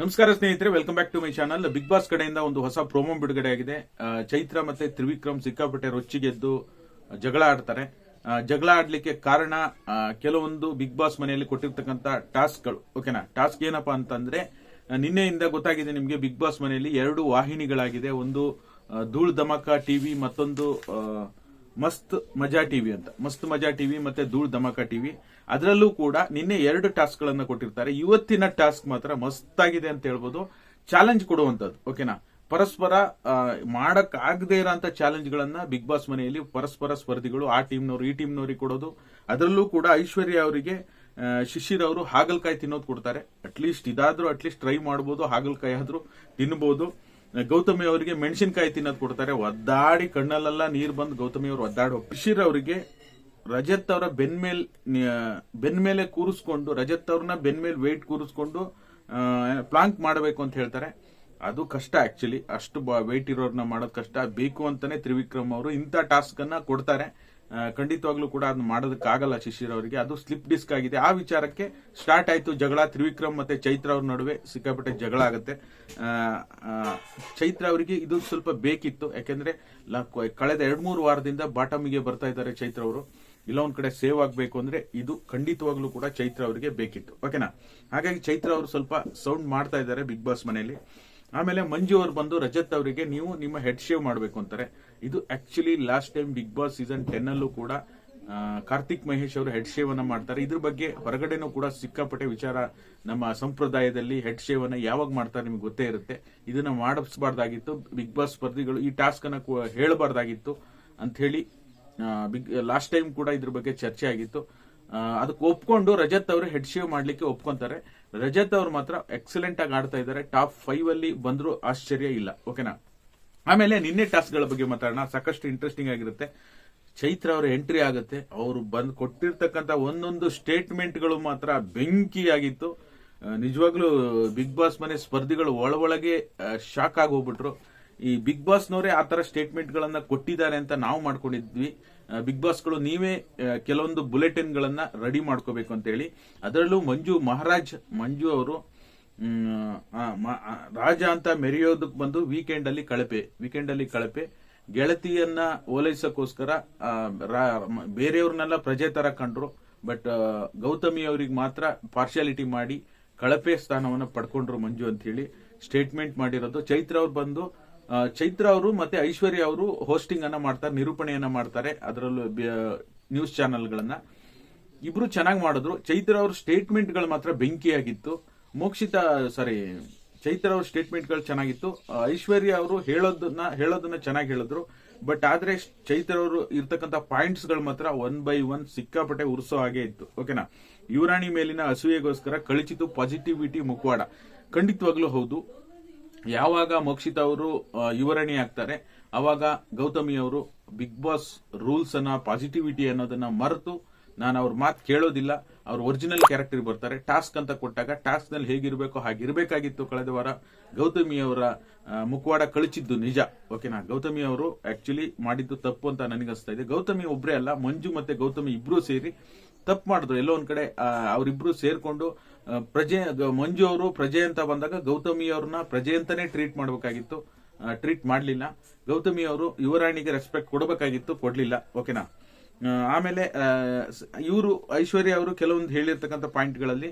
ನಮಸ್ಕಾರ ಸ್ನೇಹಿತರೆ welcome back to my channel Bigg Boss ಕಡೆಯಿಂದ ಒಂದು ಹೊಸ ಪ್ರೋಮೋ ಬಿಡುಗಡೆ ಆಗಿದೆ ಚೈತ್ರ ಮತ್ತೆ ತ್ರಿವಿಕ್ರಮ್ ಸಿಕ್ಕಾಪಟ್ಟೆ ರೊಚ್ಚಿಗೆದ್ದು ಜಗಳ ಆಡ್ತಾರೆ. ಜಗಳ ಆಡ್ಲಿಕ್ಕೆ ಕಾರಣ ಕೆಲವೊಂದು ಬಿಗ್ ಬಾಸ್ ಮನೆಯಲ್ಲಿ ಕೊಟ್ಟಿರ್ತಕ್ಕಂಥ ಟಾಸ್ಕ್ಗಳು. ಓಕೆನಾ ಟಾಸ್ಕ್ ಏನಪ್ಪಾ ಅಂತಂದ್ರೆ ನಿನ್ನೆಯಿಂದ ಗೊತ್ತಾಗಿದೆ ನಿಮಗೆ ಬಿಗ್ ಬಾಸ್ ಮನೆಯಲ್ಲಿ ಎರಡು ವಾಹಿನಿಗಳಾಗಿದೆ. ಒಂದು ಧೂಳ್ ಧಮಕ ಟಿವಿ ಮತ್ತೊಂದು ಮಸ್ತ್ ಮಜಾ ಟಿವಿ ಅಂತ. ಮಸ್ತ್ ಮಜಾ ಟಿವಿ ಮತ್ತೆ ಧೂಳ್ ಧಮಾಕ ಟಿವಿ. ಅದರಲ್ಲೂ ಕೂಡ ನಿನ್ನೆ ಎರಡು ಟಾಸ್ಕ್ ಗಳನ್ನ ಕೊಟ್ಟಿರ್ತಾರೆ. ಇವತ್ತಿನ ಟಾಸ್ಕ್ ಮಾತ್ರ ಮಸ್ತ್ ಆಗಿದೆ ಅಂತ ಹೇಳ್ಬೋದು. ಚಾಲೆಂಜ್ ಕೊಡುವಂತದ್ದು ಓಕೆನಾ? ಪರಸ್ಪರ ಮಾಡಕ್ ಆಗದೆ ಇರೋಂತ ಚಾಲೆಂಜ್ ಗಳನ್ನ ಬಿಗ್ ಬಾಸ್ ಮನೆಯಲ್ಲಿ ಪರಸ್ಪರ ಸ್ಪರ್ಧಿಗಳು ಆ ಟೀಮ್ನವರು, ಈ ಟೀಮ್ನವ್ರಿಗೆ ಕೊಡೋದು. ಅದರಲ್ಲೂ ಕೂಡ ಐಶ್ವರ್ಯ ಅವರಿಗೆ ಶಿಶಿರ್ ಅವರು ಹಾಗಲಕಾಯಿ ತಿನ್ನೋದು ಕೊಡ್ತಾರೆ. ಅಟ್ಲೀಸ್ಟ್ ಇದಾದ್ರೂ, ಅಟ್ಲೀಸ್ಟ್ ಟ್ರೈ ಮಾಡ್ಬೋದು, ಹಾಗಲಕಾಯಿ ಆದ್ರೂ ತಿನ್ಬೋದು. ಗೌತಮಿ ಅವರಿಗೆ ಮೆಣಸಿನಕಾಯಿ ತಿನ್ನೋದು ಕೊಡ್ತಾರೆ. ಒದ್ದಾಡಿ ಕಣ್ಣಲ್ಲೆಲ್ಲ ನೀರು ಬಂದು ಗೌತಮಿ ಅವರು ಒದ್ದಾಡೋ ಶಿಶಿರ್ ಅವರಿಗೆ ರಜತ್ ಅವರ ಬೆನ್ಮೇಲ್ ಬೆನ್ಮೇಲೆ ಬೆನ್ ಕೂರಿಸ್ಕೊಂಡು, ರಜತ್ ಅವ್ರನ್ನ ಬೆನ್ಮೇಲೆ ವೆಯ್ಟ್ ಕೂರಿಸ್ಕೊಂಡು ಪ್ಲಾಂಕ್ ಮಾಡಬೇಕು ಅಂತ ಹೇಳ್ತಾರೆ. ಅದು ಕಷ್ಟ ಆಕ್ಚುಲಿ ಅಷ್ಟು ವೆಯ್ಟ್ ಇರೋರ್ನ ಮಾಡೋದು ಕಷ್ಟ. ಬೇಕು ಅಂತಾನೆ ತ್ರಿವಿಕ್ರಮ್ ಅವರು ಇಂಥ ಟಾಸ್ಕ್ ಅನ್ನ ಕೊಡ್ತಾರೆ. ಖಂಡಿತವಾಗ್ಲೂ ಕೂಡ ಅದನ್ನ ಮಾಡೋದಕ್ಕಾಗಲ್ಲ ಶಿಶಿರ್ ಅವರಿಗೆ. ಅದು ಸ್ಲಿಪ್ ಡಿಸ್ಕ್ ಆಗಿದೆ. ಆ ವಿಚಾರಕ್ಕೆ ಸ್ಟಾರ್ಟ್ ಆಯ್ತು ಜಗಳ. ತ್ರಿವಿಕ್ರಮ್ ಮತ್ತೆ ಚೈತ್ರ ಅವ್ರ ನಡುವೆ ಸಿಕ್ಕಾಪಟ್ಟೆ ಜಗಳ ಆಗುತ್ತೆ. ಚೈತ್ರ ಅವರಿಗೆ ಇದು ಸ್ವಲ್ಪ ಬೇಕಿತ್ತು. ಯಾಕೆಂದ್ರೆ ಕಳೆದ ಎರಡ್ ಮೂರು ವಾರದಿಂದ ಬಾಟಮಿಗೆ ಬರ್ತಾ ಇದ್ದಾರೆ ಚೈತ್ರ ಅವರು. ಇಲ್ಲ, ಒಂದ್ ಕಡೆ ಸೇವ್ ಆಗ್ಬೇಕು ಅಂದ್ರೆ ಇದು ಖಂಡಿತವಾಗ್ಲೂ ಕೂಡ ಚೈತ್ರ ಅವರಿಗೆ ಬೇಕಿತ್ತು. ಓಕೆನಾ ಹಾಗಾಗಿ ಚೈತ್ರ ಅವರು ಸ್ವಲ್ಪ ಸೌಂಡ್ ಮಾಡ್ತಾ ಇದ್ದಾರೆ ಬಿಗ್ ಬಾಸ್ ಮನೆಯಲ್ಲಿ. ಆಮೇಲೆ ಮಂಜು ಅವರು ಬಂದು ರಜತ್ ಅವರಿಗೆ ನೀವು ನಿಮ್ಮ ಹೆಡ್ ಶೇವ್ ಮಾಡಬೇಕು ಅಂತಾರೆ. ಇದು actually last time Bigg Boss season ten ಅಲ್ಲೂ ಕೂಡ ಕಾರ್ತಿಕ್ ಮಹೇಶ್ ಅವರು ಹೆಡ್ ಶೇವ್ ಅನ್ನ ಮಾಡ್ತಾರೆ. ಇದ್ರ ಬಗ್ಗೆ ಹೊರಗಡೆನೂ ಕೂಡ ಸಿಕ್ಕಾಪಟ್ಟೆ ವಿಚಾರ ನಮ್ಮ ಸಂಪ್ರದಾಯದಲ್ಲಿ ಹೆಡ್ ಶೇವ್ ಅನ್ನ ಯಾವಾಗ ಮಾಡ್ತಾರೆ ನಿಮ್ಗೆ ಗೊತ್ತೇ ಇರುತ್ತೆ. ಇದನ್ನ ಮಾಡಿಸ್ಬಾರ್ದಾಗಿತ್ತು. ಬಿಗ್ ಬಾಸ್ ಸ್ಪರ್ಧಿಗಳು ಈ ಟಾಸ್ಕ್ ಅನ್ನ ಹೇಳಬಾರ್ದಾಗಿತ್ತು ಅಂತ ಹೇಳಿ ಬಿಗ್ ಲಾಸ್ಟ್ ಟೈಮ್ ಕೂಡ ಇದ್ರ ಬಗ್ಗೆ ಚರ್ಚೆ ಆಗಿತ್ತು. ಅದಕ್ಕೆ ಒಪ್ಕೊಂಡು ರಜತ್ ಅವರು ಹೆಡ್ ಶೇವ್ ಮಾಡ್ಲಿಕ್ಕೆ ಒಪ್ಕೊಂತಾರೆ. ರಜತ್ ಅವ್ರು ಮಾತ್ರ ಎಕ್ಸಲೆಂಟ್ ಆಗಿ ಆಡ್ತಾ ಇದ್ದಾರೆ. ಟಾಪ್ ಫೈವ್ ಅಲ್ಲಿ ಬಂದ್ರು ಆಶ್ಚರ್ಯ ಇಲ್ಲ. ಓಕೆನಾ ಆಮೇಲೆ ನಿನ್ನೆ ಟಾಸ್ಕ್ಗಳ ಬಗ್ಗೆ ಮಾತಾಡೋಣ. ಸಾಕಷ್ಟು ಇಂಟ್ರೆಸ್ಟಿಂಗ್ ಆಗಿರುತ್ತೆ. ಚೈತ್ರ ಅವರ ಎಂಟ್ರಿ ಆಗುತ್ತೆ. ಅವರು ಬಂದು ಕೊಟ್ಟಿರ್ತಕ್ಕಂಥ ಒಂದೊಂದು ಸ್ಟೇಟ್ಮೆಂಟ್ಗಳು ಮಾತ್ರ ಬೆಂಕಿಯಾಗಿತ್ತು. ನಿಜವಾಗ್ಲೂ ಬಿಗ್ ಬಾಸ್ ಮನೆ ಸ್ಪರ್ಧಿಗಳು ಒಳಗೆ ಶಾಕ್ ಆಗಿ ಈ ಬಿಗ್ ಬಾಸ್ನವರೇ ಆ ತರ ಸ್ಟೇಟ್ಮೆಂಟ್ಗಳನ್ನ ಕೊಟ್ಟಿದ್ದಾರೆ ಅಂತ ನಾವು ಮಾಡ್ಕೊಂಡಿದ್ವಿ. ಬಿಗ್ ಬಾಸ್ಗಳು ನೀವೇ ಕೆಲವೊಂದು ಬುಲೆಟಿನ್ ಗಳನ್ನ ರೆಡಿ ಮಾಡ್ಕೋಬೇಕು ಅಂತ ಹೇಳಿ ಅದರಲ್ಲೂ ಮಂಜು, ಮಹಾರಾಜ್, ಮಂಜು ಅವರು ರಾಜ ಅಂತ ಮೆರೆಯೋದಕ್ಕೆ ಬಂದು ವೀಕೆಂಡ್ ಅಲ್ಲಿ ಕಳಪೆ ವೀಕೆಂಡ್ ಅಲ್ಲಿ ಕಳಪೆ. ಗೆಳತಿಯನ್ನ ಓಲೈಸಕ್ಕೋಸ್ಕರ ಬೇರೆಯವ್ರನ್ನೆಲ್ಲ ಪ್ರಜೆ ತರ ಕಂಡ್ರು. ಬಟ್ ಗೌತಮಿ ಅವರಿಗೆ ಮಾತ್ರ ಪಾರ್ಶಾಲಿಟಿ ಮಾಡಿ ಕಳಪೆ ಸ್ಥಾನವನ್ನು ಪಡ್ಕೊಂಡ್ರು ಮಂಜು ಅಂತ ಹೇಳಿ ಸ್ಟೇಟ್ಮೆಂಟ್ ಮಾಡಿರೋದು. ಚೈತ್ರ ಅವ್ರು ಬಂದು ಚೈತ್ರ ಅವರು ಮತ್ತೆ ಐಶ್ವರ್ಯ ಅವರು ಹೋಸ್ಟಿಂಗ್ ಅನ್ನ ಮಾಡ್ತಾರೆ, ನಿರೂಪಣೆಯನ್ನ ಮಾಡ್ತಾರೆ, ಅದರಲ್ಲೂ ನ್ಯೂಸ್ ಚಾನೆಲ್ಗಳನ್ನ ಇಬ್ರು ಚೆನ್ನಾಗಿ ಮಾಡಿದ್ರು. ಚೈತ್ರ ಅವ್ರ ಸ್ಟೇಟ್ಮೆಂಟ್ಗಳು ಮಾತ್ರ ಬೆಂಕಿಯಾಗಿತ್ತು. ಮೋಕ್ಷಿತ ಸಾರಿ ಚೈತ್ರ ಅವ್ರ ಸ್ಟೇಟ್ಮೆಂಟ್ಗಳು ಚೆನ್ನಾಗಿತ್ತು ಐಶ್ವರ್ಯ ಅವರು ಹೇಳೋದನ್ನ ಹೇಳೋದನ್ನ ಚೆನ್ನಾಗಿ ಹೇಳಿದ್ರು. ಬಟ್ ಆದ್ರೆ ಚೈತ್ರ ಅವರು ಇರ್ತಕ್ಕಂಥ ಪಾಯಿಂಟ್ಸ್ಗಳು ಮಾತ್ರ ಒನ್ ಬೈ ಒನ್ ಸಿಕ್ಕಾಪಟ್ಟೆ ಉರ್ಸೋ ಹಾಗೆ ಇತ್ತು. ಓಕೆನಾ ಯುವರಾಣಿ ಮೇಲಿನ ಅಸೂಯೆಗೋಸ್ಕರ ಕಳಿಸಿತು ಪಾಸಿಟಿವಿಟಿ ಮುಖವಾಡ. ಖಂಡಿತವಾಗ್ಲೂ ಹೌದು. ಯಾವಾಗ ಮೋಕ್ಷಿತ ಅವರು ಯುವರಣಿ ಆಗ್ತಾರೆ, ಅವಾಗ ಗೌತಮಿ ಅವರು ಬಿಗ್ ಬಾಸ್ ರೂಲ್ಸ್ ಅನ್ನ, ಪಾಸಿಟಿವಿಟಿ ಅನ್ನೋದನ್ನ ಮರೆತು ನಾನು ಅವ್ರ ಮಾತು ಕೇಳೋದಿಲ್ಲ. ಅವ್ರ ಒರಿಜಿನಲ್ ಕ್ಯಾರೆಕ್ಟರ್ ಬರ್ತಾರೆ. ಟಾಸ್ಕ್ ಅಂತ ಕೊಟ್ಟಾಗ ಟಾಸ್ಕ್ನಲ್ಲಿ ಹೇಗಿರ್ಬೇಕು ಹಾಗಿರ್ಬೇಕಾಗಿತ್ತು ಕಳೆದ ವಾರ ಗೌತಮಿ ಅವರ ಮುಖವಾಡ ಕಳಿಸಿದ್ದು ನಿಜ. ಓಕೆನಾ ಗೌತಮಿ ಅವರು ಆಕ್ಚುಲಿ ಮಾಡಿದ್ದು ತಪ್ಪು ಅಂತ ನನಗನ್ಸ್ತಾ ಇದೆ. ಗೌತಮಿ ಒಬ್ಬರೇ ಅಲ್ಲ, ಮಂಜು ಮತ್ತೆ ಗೌತಮಿ ಇಬ್ರು ಸೇರಿ ತಪ್ಪು ಮಾಡಿದ್ರು. ಎಲ್ಲೋ ಒಂದ್ ಕಡೆ ಅವರಿಬ್ರು ಸೇರ್ಕೊಂಡು ಪ್ರಜೆ ಮಂಜು ಅವರು ಪ್ರಜೆ ಅಂತ ಬಂದಾಗ ಗೌತಮಿ ಅವ್ರನ್ನ ಪ್ರಜೆ ಅಂತಾನೆ ಟ್ರೀಟ್ ಮಾಡಬೇಕಾಗಿತ್ತು. ಟ್ರೀಟ್ ಮಾಡಲಿಲ್ಲ. ಗೌತಮಿ ಅವರು ಯುವರಾಣಿಗೆ ರೆಸ್ಪೆಕ್ಟ್ ಕೊಡಬೇಕಾಗಿತ್ತು, ಕೊಡಲಿಲ್ಲ. ಓಕೆನಾ? ಆಮೇಲೆ ಇವರು, ಐಶ್ವರ್ಯ ಅವರು ಕೆಲವೊಂದು ಹೇಳಿರ್ತಕ್ಕಂಥ ಪಾಯಿಂಟ್ಗಳಲ್ಲಿ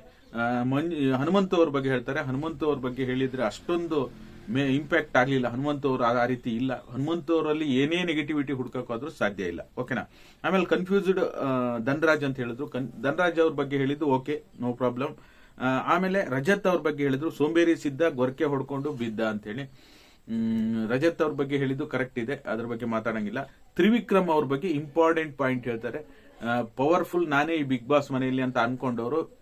ಮಂಜು, ಹನುಮಂತ ಅವ್ರ ಬಗ್ಗೆ ಹೇಳ್ತಾರೆ. ಹನುಮಂತ ಅವ್ರ ಬಗ್ಗೆ ಹೇಳಿದ್ರೆ ಅಷ್ಟೊಂದು ಮೇ ಇಂಪ್ಯಾಕ್ಟ್ ಆಗಲಿಲ್ಲ. ಹನುಮಂತ ಅವರು ಆ ರೀತಿ ಇಲ್ಲ. ಹನುಮಂತವರಲ್ಲಿ ಏನೇ ನೆಗೆಟಿವಿಟಿ ಹುಡ್ಕೋಕ್ಕಾದ್ರೂ ಸಾಧ್ಯ ಇಲ್ಲ. ಓಕೆನಾ ಆಮೇಲೆ ಕನ್ಫ್ಯೂಸ್ಡ್ ಧನರಾಜ್ ಅಂತ ಹೇಳಿದ್ರು. ಕನ್- ಧನರಾಜ್ ಅವ್ರ ಬಗ್ಗೆ ಹೇಳಿದ್ದು ಓಕೆ ನೋ ಪ್ರಾಬ್ಲಮ್ ಆಮೇಲೆ ರಜತ್ ಅವ್ರ ಬಗ್ಗೆ ಹೇಳಿದ್ರು. ಸೋಂಬೇರಿ ಸಿದ್ದ ಗೊರಕೆ ಹೊಡ್ಕೊಂಡು ಬಿದ್ದ ಅಂತ ಹೇಳಿ ರಜತ್ ಅವ್ರ ಬಗ್ಗೆ ಹೇಳಿದ್ದು ಕರೆಕ್ಟ್ ಇದೆ. ಅದ್ರ ಬಗ್ಗೆ ಮಾತಾಡಂಗಿಲ್ಲ. ತ್ರಿವಿಕ್ರಮ್ ಅವ್ರ ಬಗ್ಗೆ ಇಂಪಾರ್ಟೆಂಟ್ ಪಾಯಿಂಟ್ ಹೇಳ್ತಾರೆ. ಪವರ್ಫುಲ್ ನಾನೇ ಈ ಬಿಗ್ ಬಾಸ್ ಮನೆಯಲ್ಲಿ ಅಂತ ಅನ್ಕೊಂಡವರು.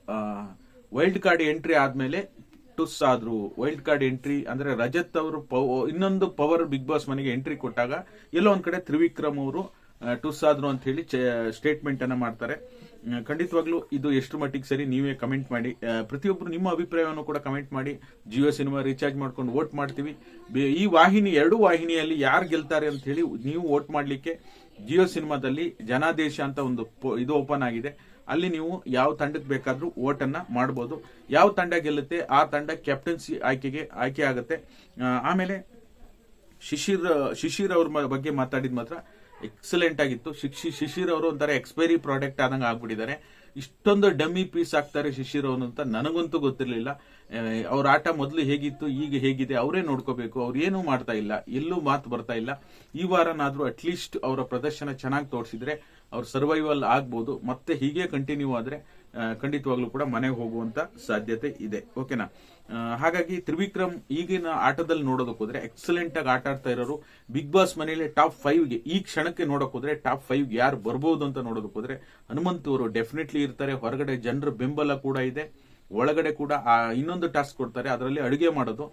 ವೈಲ್ಡ್ ಕಾರ್ಡ್ ಎಂಟ್ರಿ ಆದ್ಮೇಲೆ ಟುಸ್ ಆದ್ರು ವೈಲ್ಡ್ ಕಾರ್ಡ್ ಎಂಟ್ರಿ ಅಂದ್ರೆ ರಜತ್ ಅವರು ಇನ್ನೊಂದು ಪವರ್ ಬಿಗ್ ಬಾಸ್ ಮನೆಗೆ ಎಂಟ್ರಿ ಕೊಟ್ಟಾಗ ಎಲ್ಲೋ ಒಂದ್ ಕಡೆ ತ್ರಿವಿಕ್ರಮ್ ಅವರು ಟುಸ್ ಆದ್ರು ಅಂತ ಹೇಳಿ ಸ್ಟೇಟ್ಮೆಂಟ್ ಅನ್ನ ಮಾಡ್ತಾರೆ. ಖಂಡಿತವಾಗ್ಲೂ ಇದು ಎಷ್ಟು ಮಟ್ಟಿಗೆ ಸರಿ ನೀವೇ ಕಮೆಂಟ್ ಮಾಡಿ. ಪ್ರತಿಯೊಬ್ಬರು ನಿಮ್ಮ ಅಭಿಪ್ರಾಯವನ್ನು ಕೂಡ ಕಮೆಂಟ್ ಮಾಡಿ. ಜಿಯೋ ಸಿನಿಮಾ ರೀಚಾರ್ಜ್ ಮಾಡ್ಕೊಂಡು ವೋಟ್ ಮಾಡ್ತೀವಿ. ಈ ವಾಹಿನಿ, ಎರಡು ವಾಹಿನಿಯಲ್ಲಿ ಯಾರು ಗೆಲ್ತಾರೆ ಅಂತ ಹೇಳಿ ನೀವು ವೋಟ್ ಮಾಡಲಿಕ್ಕೆ ಜಿಯೋ ಸಿನಿಮಾದಲ್ಲಿ ಜನಾದೇಶ ಅಂತ ಒಂದು ಇದು ಓಪನ್ ಆಗಿದೆ. ಅಲ್ಲಿ ನೀವು ಯಾವ ತಂಡಕ್ಕೆ ಬೇಕಾದರೂ ಓಟನ್ನು ಮಾಡ್ಬೋದು. ಯಾವ ತಂಡ ಗೆಲ್ಲುತ್ತೆ, ಆ ತಂಡ ಕ್ಯಾಪ್ಟನ್ಸಿ ಆಯ್ಕೆಗೆ ಆಯ್ಕೆ ಆಗುತ್ತೆ. ಆಮೇಲೆ ಶಿಶಿರ್ ಶಿಶಿರ್ ಅವ್ರ ಬಗ್ಗೆ ಮಾತಾಡಿದ ಮಾತ್ರ ಎಕ್ಸಲೆಂಟ್ ಆಗಿತ್ತು. ಶಿಕ್ಷಿ, ಶಿಶಿರ್ ಅವರು ಒಂಥರ ಎಕ್ಸ್ಪೈರಿ ಪ್ರಾಡಕ್ಟ್ ಆದಂಗೆ ಆಗ್ಬಿಟ್ಟಿದ್ದಾರೆ. ಇಷ್ಟೊಂದು ಡಮ್ಮಿ ಪೀಸ್ ಆಗ್ತಾರೆ ಶಿಶಿರ್ ಅವನು ಅಂತ ನನಗಂತೂ ಗೊತ್ತಿರಲಿಲ್ಲ. ಅವ್ರ ಆಟ ಮೊದಲು ಹೇಗಿತ್ತು, ಈಗ ಹೇಗಿದೆ, ಅವರೇ ನೋಡ್ಕೋಬೇಕು. ಅವ್ರು ಏನೂ ಮಾಡ್ತಾ ಇಲ್ಲ, ಎಲ್ಲೂ ಮಾತು ಬರ್ತಾ ಇಲ್ಲ. ಈ ವಾರನಾದರೂ ಅಟ್ಲೀಸ್ಟ್ ಅವರ ಪ್ರದರ್ಶನ ಚೆನ್ನಾಗಿ ತೋರಿಸಿದ್ರೆ ಅವ್ರು ಸರ್ವೈವಲ್ ಆಗ್ಬೋದು, ಮತ್ತೆ ಹೀಗೆ ಕಂಟಿನ್ಯೂ ಆದ್ರೆ ಖಂಡಿತವಾಗ್ಲೂ ಕೂಡ ಮನೆಗೆ ಹೋಗುವಂತ ಸಾಧ್ಯತೆ ಇದೆ. ಓಕೆನಾ ಹಾಗಾಗಿ ತ್ರಿವಿಕ್ರಮ್ ಈಗಿನ ಆಟದಲ್ಲಿ ನೋಡೋದಕ್ಕೆ ಹೋದ್ರೆ ಎಕ್ಸಲೆಂಟ್ ಆಗಿ ಆಟ ಆಡ್ತಾ ಇರೋರು ಬಿಗ್ ಬಾಸ್ ಮನೆಯಲ್ಲಿ ಟಾಪ್ ಫೈವ್ಗೆ ಈ ಕ್ಷಣಕ್ಕೆ ನೋಡಕ್ ಹೋದ್ರೆ ಟಾಪ್ ಫೈವ್ ಯಾರು ಬರ್ಬೋದು ಅಂತ ನೋಡೋದಕ್ಕೆ ಹೋದ್ರೆ ಹನುಮಂತ್ ಅವರು ಡೆಫಿನೆಟ್ಲಿ ಇರ್ತಾರೆ. ಹೊರಗಡೆ ಜನರ ಬೆಂಬಲ ಕೂಡ ಇದೆ. ಒಳಗಡೆ ಕೂಡ ಇನ್ನೊಂದು ಟಾಸ್ಕ್ ಕೊಡ್ತಾರೆ. ಅದರಲ್ಲಿ ಅಡುಗೆ ಮಾಡೋದು.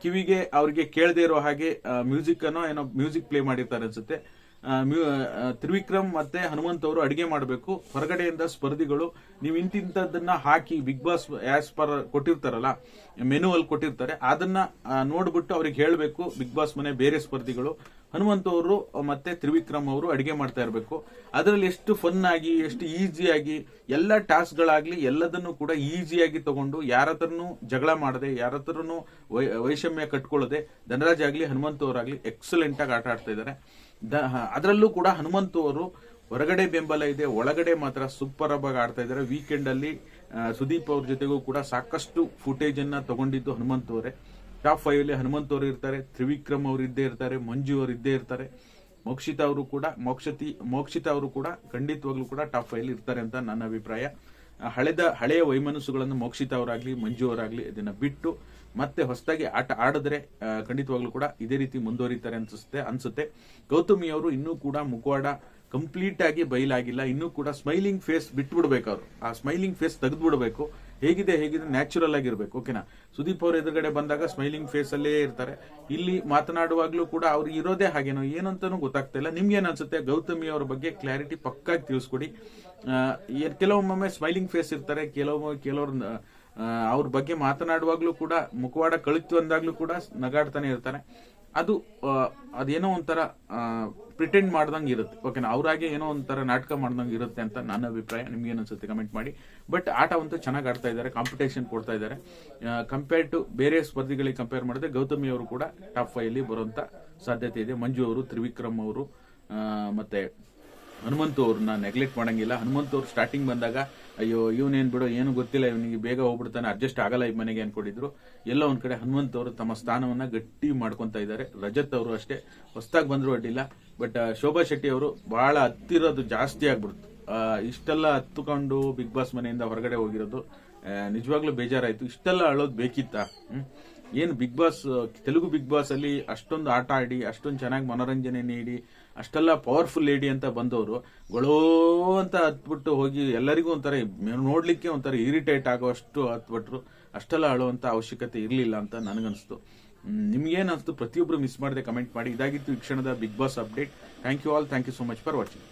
ಕಿವಿಗೆ ಅವ್ರಿಗೆ ಕೇಳದೇ ಇರೋ ಹಾಗೆ ಮ್ಯೂಸಿಕ್ ಅನ್ನೋ ಏನೋ ಮ್ಯೂಸಿಕ್ ಪ್ಲೇ ಮಾಡಿರ್ತಾರೆ ಅನ್ಸುತ್ತೆ. ತ್ರಿವಿಕ್ರಮ್ ಮತ್ತೆ ಹನುಮಂತ್ ಅವರು ಅಡಿಗೆ ಮಾಡಬೇಕು. ಹೊರಗಡೆಯಿಂದ ಸ್ಪರ್ಧಿಗಳು, ನೀವು ಇಂತಿಂತದನ್ನ ಹಾಕಿ ಬಿಗ್ ಬಾಸ್ ಆಸ್ ಪರ್ ಕೊಟ್ಟಿರ್ತಾರಲ್ಲ ಮೆನು ಅಲ್ಲಿ ಕೊಟ್ಟಿರ್ತಾರೆ, ಅದನ್ನ ನೋಡ್ಬಿಟ್ಟು ಅವ್ರಿಗೆ ಹೇಳಬೇಕು ಬಿಗ್ ಬಾಸ್ ಮನೆ ಬೇರೆ ಸ್ಪರ್ಧಿಗಳು. ಹನುಮಂತ್ ಅವರು ಮತ್ತೆ ತ್ರಿವಿಕ್ರಮ್ ಅವರು ಅಡಿಗೆ ಮಾಡ್ತಾ ಇರಬೇಕು. ಅದರಲ್ಲಿ ಎಷ್ಟು ಫನ್ ಆಗಿ, ಎಷ್ಟು ಈಸಿಯಾಗಿ ಎಲ್ಲ ಟಾಸ್ಕ್ ಗಳಾಗ್ಲಿ ಎಲ್ಲದನ್ನು ಕೂಡ ಈಸಿಯಾಗಿ ತಗೊಂಡು ಯಾರ ಹತ್ರನೂ ಜಗಳ ಮಾಡದೆ ಯಾರ ಹತ್ರನೂ ವೈಷಮ್ಯ ಕಟ್ಕೊಳ್ಳದೆ, ಧನರಾಜ್ ಆಗ್ಲಿ ಹನುಮಂತ ಅವರಾಗ್ಲಿ ಎಕ್ಸಲೆಂಟ್ ಆಗಿ ಆಟ ಆಡ್ತಾ ಇದ್ದಾರೆ. ಅದರಲ್ಲೂ ಕೂಡ ಹನುಮಂತ ಅವರು ಹೊರಗಡೆ ಬೆಂಬಲ ಇದೆ, ಒಳಗಡೆ ಮಾತ್ರ ಸೂಪರ್ ಆಗಿ ಆಡ್ತಾ ಇದ್ದಾರೆ. ವೀಕೆಂಡ್ ಅಲ್ಲಿ ಸುದೀಪ್ ಅವ್ರ ಜೊತೆಗೂ ಕೂಡ ಸಾಕಷ್ಟು ಫುಟೇಜ್ ಅನ್ನ ತಗೊಂಡಿದ್ದು ಹನುಮಂತ ಅವರೇ ಟಾಪ್ ಫೈವ್ ಅಲ್ಲಿ ಹನುಮಂತ್ ಅವರು ಇರ್ತಾರೆ, ತ್ರಿವಿಕ್ರಮ್ ಅವರು ಇದ್ದೇ ಇರ್ತಾರೆ, ಮಂಜು ಅವರು ಇದ್ದೇ ಇರ್ತಾರೆ. ಮೋಕ್ಷಿತಾ ಅವರು ಕೂಡ, ಮೋಕ್ಷತಿ, ಮೋಕ್ಷಿತ ಅವರು ಕೂಡ ಖಂಡಿತವಾಗ್ಲೂ ಕೂಡ ಟಾಪ್ ಫೈವ್ ಇರ್ತಾರೆ ಅಂತ ನನ್ನ ಅಭಿಪ್ರಾಯ. ಹಳೆದ, ಹಳೆಯ ವೈಮನಸ್ಸುಗಳನ್ನು ಮೋಕ್ಷಿತ ಅವರಾಗ್ಲಿ, ಮಂಜು ಅವರಾಗ್ಲಿ ಇದನ್ನ ಬಿಟ್ಟು ಮತ್ತೆ ಹೊಸದಾಗಿ ಆಟ ಆಡಿದ್ರೆ ಖಂಡಿತವಾಗ್ಲೂ ಕೂಡ ಇದೇ ರೀತಿ ಮುಂದುವರಿತಾರೆ ಅನ್ಸುತ್ತೆ ಅನ್ಸುತ್ತೆ. ಗೌತಮಿ ಅವರು ಇನ್ನೂ ಕೂಡ ಮುಖವಾಡ, ಕಂಪ್ಲೀಟ್ ಆಗಿ ಬಯಲಾಗಿಲ್ಲ ಇನ್ನೂ ಕೂಡ ಸ್ಮೈಲಿಂಗ್ ಫೇಸ್ ಬಿಟ್ಬಿಡ್ಬೇಕು ಅವರು. ಆ ಸ್ಮೈಲಿಂಗ್ ಫೇಸ್ ತೆಗೆದ್ಬಿಡ್ಬೇಕು. ಹೇಗಿದೆ ಹೇಗಿದೆ ನ್ಯಾಚುರಲ್ ಆಗಿರ್ಬೇಕು ಓಕೆನಾ ಸುದೀಪ್ ಅವ್ರ ಎದುರುಗಡೆ ಬಂದಾಗ ಸ್ಮೈಲಿಂಗ್ ಫೇಸ್ ಅಲ್ಲೇ ಇರ್ತಾರೆ. ಇಲ್ಲಿ ಮಾತನಾಡುವಾಗ್ಲೂ ಕೂಡ ಅವ್ರು ಇರೋದೇ ಹಾಗೇನೋ, ಏನಂತಾನೂ ಗೊತ್ತಾಗ್ತಾ ಇಲ್ಲ. ನಿಮ್ಗೆ ಅನ್ಸುತ್ತೆ? ಗೌತಮಿ ಅವ್ರ ಬಗ್ಗೆ ಕ್ಲಾರಿಟಿ ಪಕ್ಕಾಗಿ ತಿಳಿಸ್ಕೊಡಿ. ಕೆಲವೊಮ್ಮೆ ಸ್ಮೈಲಿಂಗ್ ಫೇಸ್ ಇರ್ತಾರೆ, ಕೆಲವೊಮ್ಮೆ, ಕೆಲವ್ರ ಅವ್ರ ಬಗ್ಗೆ ಮಾತನಾಡುವಾಗ್ಲೂ ಕೂಡ, ಮುಖವಾಡ ಕಳಿತು ಅಂದಾಗ್ಲೂ ಕೂಡ ನಗಾಡ್ತಾನೆ ಇರ್ತಾರೆ. ಅದು ಅದೇನೋ ಒಂಥರ ಪ್ರಿಟೆಂಡ್ ಮಾಡ್ದಂಗೆ ಇರುತ್ತೆ. ಓಕೆನಾ ಅವರಾಗೆ ಏನೋ ಒಂಥರ ನಾಟಕ ಮಾಡ್ದಂಗೆ ಇರುತ್ತೆ ಅಂತ ನನ್ನ ಅಭಿಪ್ರಾಯ. ನಿಮ್ಗೆ ಅನ್ಸುತ್ತೆ ಕಮೆಂಟ್ ಮಾಡಿ. ಬಟ್ ಆಟ ಅಂತೂ ಚೆನ್ನಾಗಿ ಆಡ್ತಾ ಇದ್ದಾರೆ ಕಾಂಪಿಟೇಷನ್ ಕೊಡ್ತಾ ಇದ್ದಾರೆ. ಕಂಪೇರ್ ಟು ಬೇರೆ ಸ್ಪರ್ಧಿಗಳಿಗೆ ಕಂಪೇರ್ ಮಾಡಿದ್ರೆ ಗೌತಮಿ ಅವರು ಕೂಡ ಟಾಪ್ ಫೈವ್ ಅಲ್ಲಿ ಬರುವಂತ ಸಾಧ್ಯತೆ ಇದೆ. ಮಂಜು ಅವರು, ತ್ರಿವಿಕ್ರಮ್ ಅವರು ಮತ್ತೆ ಹನುಮಂತು ಅವ್ರನ್ನ ನೆಗ್ಲೆಕ್ಟ್ ಮಾಡಂಗಿಲ್ಲ. ಹನುಮಂತು ಅವ್ರು ಸ್ಟಾರ್ಟಿಂಗ್ ಬಂದಾಗ, ಅಯ್ಯೋ, ಇವನೇನ್ ಬಿಡೋ, ಏನು ಗೊತ್ತಿಲ್ಲ, ಇವನಿಗೆ ಬೇಗ ಹೋಗ್ಬಿಡ್ತಾನೆ ಅಡ್ಜಸ್ಟ್ ಆಗಲ್ಲ ಈ ಮನೆಗೆ ಅನ್ಕೊಂಡಿದ್ರು. ಎಲ್ಲ ಒಂದ್ ಕಡೆ ಹನುಮಂತ್ ಅವರು ತಮ್ಮ ಸ್ಥಾನವನ್ನ ಗಟ್ಟಿ ಮಾಡ್ಕೊಂತ ಇದ್ದಾರೆ ರಜತ್ ಅವರು ಅಷ್ಟೇ. ಹೊಸದಾಗಿ ಬಂದ್ರು ಅಡ್ಡಿಲ್ಲ. ಬಟ್ ಶೋಭಾ ಶೆಟ್ಟಿ ಅವರು ಬಹಳ ಹತ್ತಿರೋದು ಜಾಸ್ತಿ ಆಗ್ಬಿಡ್ತು. ಇಷ್ಟೆಲ್ಲ ಹತ್ತುಕೊಂಡು ಬಿಗ್ ಬಾಸ್ ಮನೆಯಿಂದ ಹೊರಗಡೆ ಹೋಗಿರೋದು ನಿಜವಾಗ್ಲೂ ಬೇಜಾರಾಯ್ತು. ಇಷ್ಟೆಲ್ಲ ಅಳೋದು ಬೇಕಿತ್ತಾ? ಏನು Bigg Boss, Telugu Bigg Boss ಅಲ್ಲಿ ಅಷ್ಟೊಂದು ಆಟ ಆಡಿ, ಅಷ್ಟೊಂದು ಚೆನ್ನಾಗಿ ಮನೋರಂಜನೆ ನೀಡಿ ಅಷ್ಟೆಲ್ಲ ಪವರ್ಫುಲ್ ಲೇಡಿ ಅಂತ ಬಂದವರು, ಗೊಳೋ ಅಂತ ಹತ್ಬಿಟ್ಟು ಹೋಗಿ ಎಲ್ಲರಿಗೂ ಒಂಥರ ನೋಡ್ಲಿಕ್ಕೆ ಒಂಥರ ಇರಿಟೇಟ್ ಆಗೋಷ್ಟು ಹತ್ಬಿಟ್ರು ಅಷ್ಟೆಲ್ಲ ಅಳುವಂತ ಅವಶ್ಯಕತೆ ಇರಲಿಲ್ಲ ಅಂತ ನನಗನ್ಸ್ತು. ನಿಮ್ಗೇನು ಅನಿಸ್ತು ಪ್ರತಿಯೊಬ್ಬರು ಮಿಸ್ ಮಾಡದೆ ಕಮೆಂಟ್ ಮಾಡಿ. ಇದಾಗಿತ್ತು ಈ ಕ್ಷಣದ Bigg Boss update thank you all thank you so much for watching